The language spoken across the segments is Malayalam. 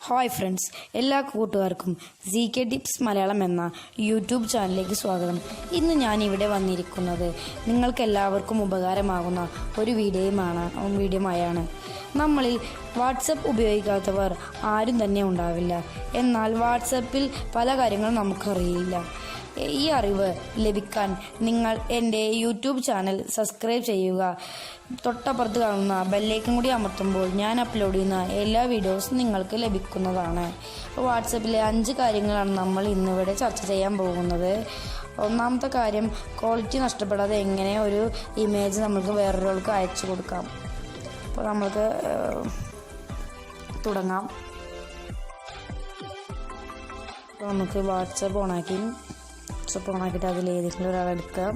ഹായ് ഫ്രണ്ട്സ് എല്ലാ കൂട്ടുകാർക്കും സി കെ ടിപ്സ് മലയാളം എന്ന യൂട്യൂബ് ചാനലിലേക്ക് സ്വാഗതം. ഇന്ന് ഞാൻ ഇവിടെ വന്നിരിക്കുന്നത് നിങ്ങൾക്ക് എല്ലാവർക്കും ഉപകാരമാകുന്ന ഒരു വീഡിയോയുമാണ് വീഡിയോമായാണ് നമ്മളിൽ വാട്സപ്പ് ഉപയോഗിക്കാത്തവർ ആരും തന്നെ ഉണ്ടാവില്ല. എന്നാൽ വാട്സപ്പിൽ പല കാര്യങ്ങളും നമുക്കറിയില്ല. ഈ അറിവ് ലഭിക്കാൻ നിങ്ങൾ എന്റെ യൂട്യൂബ് ചാനൽ സബ്സ്ക്രൈബ് ചെയ്യുക. തൊട്ടപ്പുറത്ത് കാണുന്ന ബെല്ലേക്കും കൂടി അമർത്തുമ്പോൾ ഞാൻ അപ്ലോഡ് ചെയ്യുന്ന എല്ലാ വീഡിയോസും നിങ്ങൾക്ക് ലഭിക്കുന്നതാണ്. വാട്സപ്പിലെ അഞ്ച് കാര്യങ്ങളാണ് നമ്മൾ ഇന്നിവിടെ ചർച്ച ചെയ്യാൻ പോകുന്നത്. ഒന്നാമത്തെ കാര്യം ക്വാളിറ്റി നഷ്ടപ്പെടാതെ എങ്ങനെ ഒരു ഇമേജ് നമുക്ക് വേറൊരാൾക്ക് അയച്ചു കൊടുക്കാം. അപ്പോൾ നമുക്ക് തുടങ്ങാം. അപ്പോൾ നമുക്ക് വാട്സപ്പ് ഓണാക്കി വാട്സപ്പ് ഓണാക്കിയിട്ട് അതിൽ ഏതെങ്കിലും ഒരാളെടുക്കാം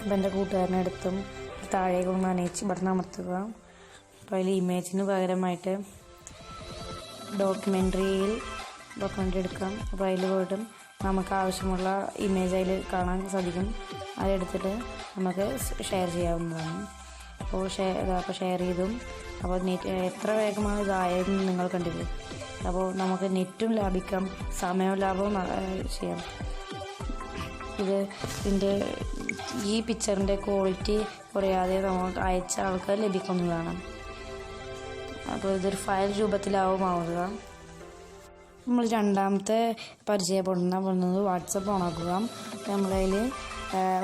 അപ്പം എന്റെ കൂട്ടുകാരനെടുത്തും താഴേക്ക് ഒന്ന് അനയിച്ച് ബട്ടൺ അമർത്തുക. അപ്പോൾ അതിൽ ഇമേജിന് പകരമായിട്ട് ഡോക്യുമെന്ററിയിൽ ഡോക്യുമെന്ററി എടുക്കാം. അപ്പോൾ അതിൽ പോയിട്ടും നമുക്ക് ആവശ്യമുള്ള ഇമേജ് അതിൽ കാണാൻ സാധിക്കും. അതെടുത്തിട്ട് നമുക്ക് ഷെയർ ചെയ്യാവുന്നതാണ്. അപ്പോൾ ഷെയർ അപ്പോൾ ഷെയർ ചെയ്തും. അപ്പോൾ എത്ര വേഗമാണ് ഇതായതെന്ന് നിങ്ങൾ കണ്ടില്ലേ? അപ്പോൾ നമുക്ക് നെറ്റും ലാഭിക്കാം സമയവും ലാഭവും ചെയ്യാം. ഇത് ഇതിന്റെ ഈ പിക്ചറിന്റെ ക്വാളിറ്റി കുറയാതെ നമുക്ക് അയച്ച ആൾക്ക് ലഭിക്കുന്നതാണ്. അപ്പോൾ ഇതൊരു ഫയൽ രൂപത്തിലാവും ആവുക നമ്മൾ രണ്ടാമത്തെ പരിചയപ്പെടുന്ന പോകുന്നത് വാട്സപ്പ് ഓണാക്കുക. നമ്മളതിൽ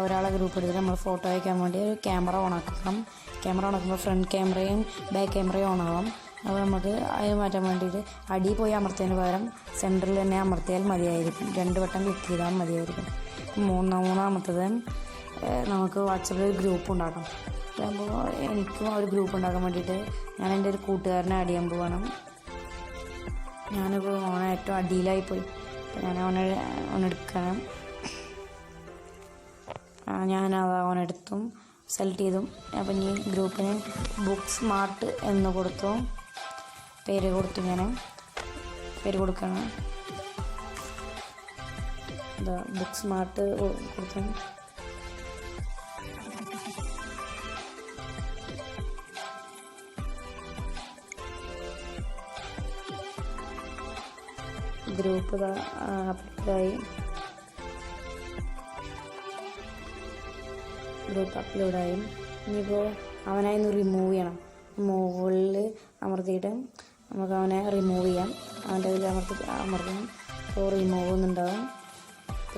ഒരാളെ ഗ്രൂപ്പ് എടുത്തിട്ട് നമ്മൾ ഫോട്ടോ അയക്കാൻ വേണ്ടി ഒരു ക്യാമറ ഓണാക്കണം ക്യാമറ ഓണാക്കുമ്പോൾ ഫ്രണ്ട് ക്യാമറയും ബാക്ക് ക്യാമറയും ഓണാവാം. അപ്പോൾ നമുക്ക് അത് മാറ്റാൻ വേണ്ടിയിട്ട് അടിയിൽ പോയി അമർത്തിയതിന് പകരം സെന്ററിൽ തന്നെ അമർത്തിയാൽ മതിയായിരിക്കും. രണ്ട് വട്ടം ക്ലിക്ക് ചെയ്താൽ മതിയായിരിക്കും. മൂന്ന് മൂന്നാമത്തത് നമുക്ക് വാട്സപ്പിൽ ഒരു ഗ്രൂപ്പ് ഉണ്ടാക്കാം. അപ്പോൾ എനിക്കും ആ ഒരു ഗ്രൂപ്പ് ഉണ്ടാക്കാൻ വേണ്ടിയിട്ട് ഞാൻ എന്റെ ഒരു കൂട്ടുകാരനെ ആഡ് ചെയ്യാൻ പോകണം ഞാനിപ്പോൾ ഓണ ഏറ്റവും അടിയിലായി പോയി. അപ്പോൾ ഞാൻ അവനെ അവനെടുക്കണം ഞാനത് അവനെടുത്തും സെലക്ട് ചെയ്തും. അപ്പം ഇനി ഗ്രൂപ്പിന് ബുക്ക് സ്മാർട്ട് എന്ന് കൊടുത്തു. പേര് കൊടുത്തു ഞാൻ പേര് കൊടുക്കണം. എന്താ ബുക്ക് സ്മാർട്ട് കൊടുക്കണം ഗ്രൂപ്പ് അപ്ലോഡായി ഗ്രൂപ്പ് അപ്ലോഡായി ഇനിയിപ്പോൾ അവനായി ഒന്ന് റിമൂവ് ചെയ്യണം. മുകളിൽ അമർത്തിയിട്ട് നമുക്ക് അവനെ റിമൂവ് ചെയ്യാം. അവന്റെ ഇതിൽ അമർത്തി അമർത്തണം അപ്പോൾ റിമൂവ് എന്നുണ്ടാവും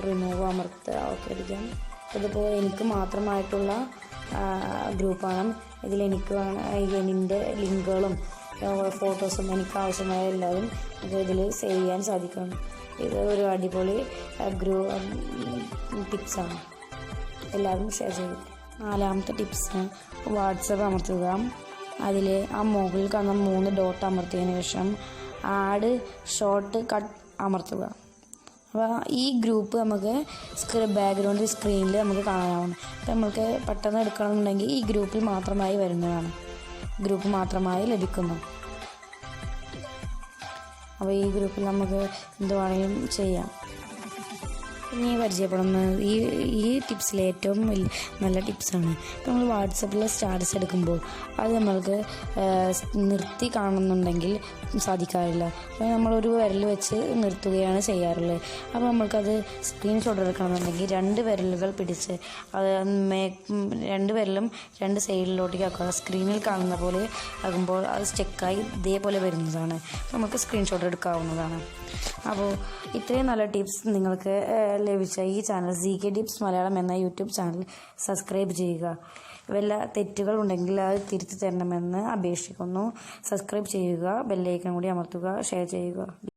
റിമൂവ് അമർത്തുക ഓക്കെ അടിക്കാം. ഇതിപ്പോൾ എനിക്ക് മാത്രമായിട്ടുള്ള ഗ്രൂപ്പാണ് ഇതിൽ എനിക്ക് എന്റെ ലിങ്കുകളും ഫോട്ടോസും എനിക്ക് ആവശ്യമായ എല്ലാവരും ഇതിൽ സേവ് ചെയ്യാൻ സാധിക്കും. ഇത് ഒരു അടിപൊളി ഗ്രൂ ടിപ്സാണ് എല്ലാവരും ഷെയർ ചെയ്യും. നാലാമത്തെ ടിപ്സ് വാട്സപ്പ് അമർത്തുക. അതിൽ ആ മുകളിൽ കാണുന്ന മൂന്ന് ഡോട്ട് അമർത്തിയതിന് ശേഷം ആഡ് ഷോർട്ട് കട്ട് അമർത്തുക. അപ്പോൾ ഈ ഗ്രൂപ്പ് നമുക്ക് സ്ക്രീ ബാക്ക്ഗ്രൗണ്ട് സ്ക്രീനിൽ നമുക്ക് കാണാനാവുന്നു. അപ്പോൾ നമുക്ക് പെട്ടെന്ന് എടുക്കണമെന്നുണ്ടെങ്കിൽ ഈ ഗ്രൂപ്പിൽ മാത്രമായി വരുന്നതാണ്. ഗ്രൂപ്പ് മാത്രമായി ലഭിക്കുന്നു. അപ്പോൾ ഈ ഗ്രൂപ്പിൽ നമുക്ക് എന്ത് വേണമെങ്കിലും ചെയ്യാം. ഇനി പരിചയപ്പെടുന്നത് ഈ ഈ ടിപ്സിൽ ഏറ്റവും വലിയ നല്ല ടിപ്സാണ് ഇപ്പം നമ്മൾ വാട്സപ്പിൽ സ്റ്റാറ്റസ് എടുക്കുമ്പോൾ അത് നമ്മൾക്ക് നിർത്തി കാണുന്നുണ്ടെങ്കിൽ സാധിക്കാറില്ല. അപ്പോൾ നമ്മളൊരു വിരൽ വെച്ച് നിർത്തുകയാണ് ചെയ്യാറുള്ളത്. അപ്പോൾ നമ്മൾക്കത് സ്ക്രീൻഷോട്ട് എടുക്കണമെന്നുണ്ടെങ്കിൽ രണ്ട് വിരലുകൾ പിടിച്ച് അത് രണ്ട് വിരലും രണ്ട് സൈഡിലോട്ടേക്ക് ആക്കുക സ്ക്രീനിൽ കാണുന്ന പോലെ ആകുമ്പോൾ അത് സ്റ്റെക്കായി ഇതേപോലെ വരുന്നതാണ്. നമുക്ക് സ്ക്രീൻഷോട്ട് എടുക്കാവുന്നതാണ്. അപ്പോൾ ഇത്രയും നല്ല ടിപ്സ് നിങ്ങൾക്ക് ലഭിച്ച ഈ channel C K tips Malayalam എന്ന യൂട്യൂബ് ചാനൽ സബ്സ്ക്രൈബ് ചെയ്യുക. വല്ല തെറ്റുകൾ ഉണ്ടെങ്കിൽ അത് തിരുത്തി തരണമെന്ന് അപേക്ഷിക്കുന്നു. സബ്സ്ക്രൈബ് ചെയ്യുക ബെല്ലൈക്കൺ കൂടി അമർത്തുക ഷെയർ ചെയ്യുക.